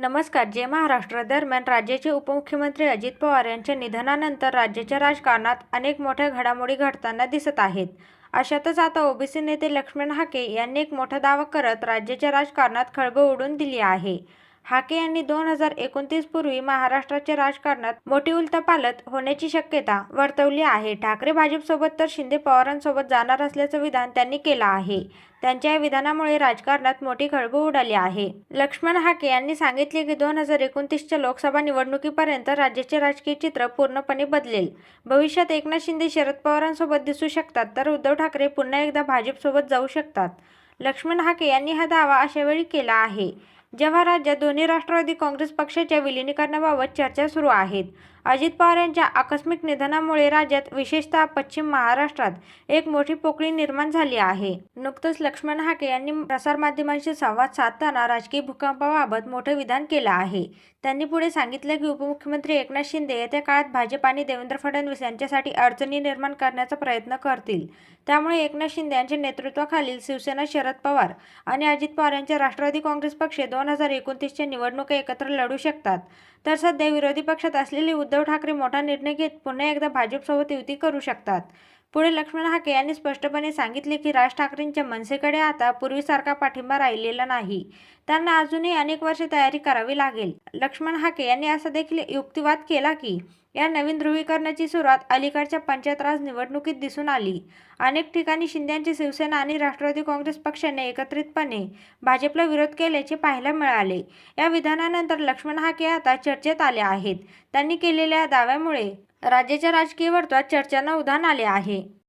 नमस्कार जय महाराष्ट्र दरम्यान राज्याचे उपमुख्यमंत्री अजित पवार यांच्या निधनानंतर राज्याच्या राजकारणात अनेक मोठ्या घडामोडी घडताना दिसत आहेत. अशातच आता ओबीसी नेते लक्ष्मण हाके यांनी एक मोठा दावा करत राज्याच्या राजकारणात खळबळ उडून दिली आहे. हाके यांनी दोन हजार एकोणतीस पूर्वी महाराष्ट्राच्या राजकारणात मोठी उलथपालत होण्याची शक्यता वर्तवली आहे. ठाकरे भाजपसोबत तर शिंदे पवारांसोबत जाणार असल्याचं विधान त्यांनी केलं आहे. त्यांच्या या विधानामुळे राजकारणात मोठी खळबळ उडाली आहे. लक्ष्मण हाके यांनी सांगितले की दोन हजार एकोणतीसच्या लोकसभा निवडणुकीपर्यंत राज्याचे राजकीय चित्र पूर्णपणे बदलेल. भविष्यात एकनाथ शिंदे शरद पवारांसोबत दिसू शकतात तर उद्धव ठाकरे पुन्हा एकदा भाजपसोबत जाऊ शकतात. लक्ष्मण हाके यांनी हा दावा अशावेळी केला आहे. जेव्हा राज्यात दोन्ही राष्ट्रवादी काँग्रेस पक्षाच्या विलिनीकरणाबाबत चर्चा सुरू आहेत अजित पवार यांच्या आकस्मिक निधनामुळे राज्यात विशेषतः पश्चिम महाराष्ट्रात एक मोठी पोकळी निर्माण झाली आहे. नुकतंच लक्ष्मण हाके यांनी प्रसारमाध्यमांशी संवाद साधताना राजकीय भूकंपाबाबत मोठं विधान केलं आहे. त्यांनी पुढे सांगितलं की उपमुख्यमंत्री एकनाथ शिंदे येत्या काळात भाजप आणि देवेंद्र फडणवीस यांच्यासाठी अडचणी निर्माण करण्याचा प्रयत्न करतील. त्यामुळे एकनाथ शिंदे यांच्या नेतृत्वाखालील शिवसेना शरद पवार आणि अजित पवार यांच्या राष्ट्रवादी काँग्रेस पक्ष दोन दोन हजार एकोणतीसच्या निवडणुका एकत्र लढू शकतात. तर सध्या विरोधी पक्षात असलेले उद्धव ठाकरे मोठा निर्णय घेत पुन्हा एकदा भाजपसोबत युती करू शकतात. पुढे लक्ष्मण हाके यांनी स्पष्टपणे सांगितले की राज ठाकरेंच्या मनसेकडे आता पूर्वीसारखा पाठिंबा राहिलेला नाही. त्यांना अजूनही अनेक वर्षे तयारी करावी लागेल. लक्ष्मण हाके यांनी असा देखील युक्तिवाद केला की या नवीन ध्रुवीकरणाची सुरुवात अलीकडच्या पंचायत राज निवडणुकीत दिसून आली. अनेक ठिकाणी शिंद्यांची शिवसेना आणि राष्ट्रवादी काँग्रेस पक्षाने एकत्रितपणे भाजपला विरोध केल्याचे पाहायला मिळाले. या विधानानंतर लक्ष्मण हाके आता चर्चेत आले आहेत. त्यांनी केलेल्या दाव्यामुळे राज्याच्या राजकीय वर्तुळात चर्चांना उधाण आले आहे.